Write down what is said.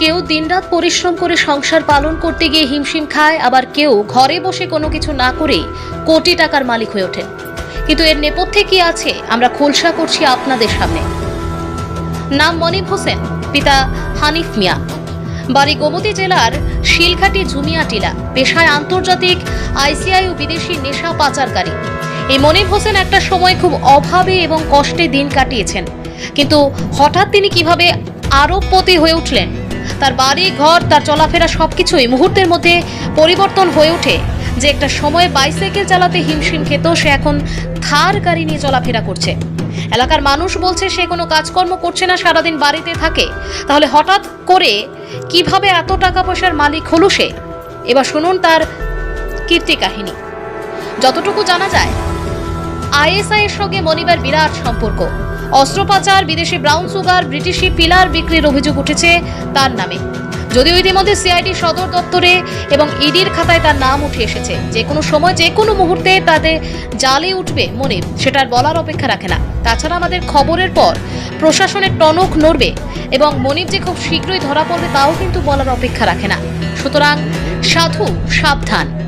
কেউ দিনরাত পরিশ্রম করে সংসার পালন করতে গিয়ে হিমশিম খায়, আবার কেউ ঘরে বসে কোনো কিছু না করেই কোটি টাকার মালিক হয়ে ওঠেন কিন্তু এর নেপথ্যে কি আছে? আমরা খোলসা করছি আপনাদের সামনে। নাম মনিব হোসেন, পিতা হানিফ মিয়া। বাড়ি গোমতী জেলার শিলঘাটি ঝুমিয়া টিলা, পেশায় আন্তর্জাতিক আইসিআই ও বিদেশি নেশা পাচারকারী। এই মনিব হোসেন একটা সময় খুব অভাবে এবং কষ্টে দিন কাটিয়েছেন। কিন্তু হঠাৎ তিনি কীভাবে আরবপতি হয়ে উঠলেন? তার বাড়ি, ঘর, তার চলাফেরা সবকিছুই মুহূর্তের মধ্যে পরিবর্তন হয়ে ওঠে। যে একটা সময়ে বাইসাইকেল চালাতে হিমশিম খেত, সে এখন থার গাড়ি নিয়ে চলাফেরা করছে। এলাকার মানুষ বলছে, সে কোনো কাজকর্ম করছে না, সারাদিন বাড়িতে থাকে। তাহলে হঠাৎ করে কীভাবে এত টাকা পয়সার মালিক হলো সে? এবার শুনুন তার কীর্তি কাহিনী। যতটুকু জানা যায়, আইএসআই এর সঙ্গে মনিবার বিরাট সম্পর্ক। অস্ত্র পাচার বিদেশি ব্রাউন সুগার, ব্রিটিশি পিলার বিক্রির অভিযোগ উঠেছে তার নামে। যদিও ইতিমধ্যে সিআইডি সদর দপ্তরে এবং ইডির খাতায় তার নাম উঠে এসেছে। যে কোনো সময়, যে কোনো মুহূর্তে তাদের জালে উঠবে মনিব সেটার বলার অপেক্ষা রাখে না। তাছাড়া আমাদের খবরের পর প্রশাসনের টনক নড়বে এবং মনিব যে খুব শীঘ্রই ধরা পড়বে, তাও কিন্তু বলার অপেক্ষা রাখে না। সুতরাং সাধু সাবধান।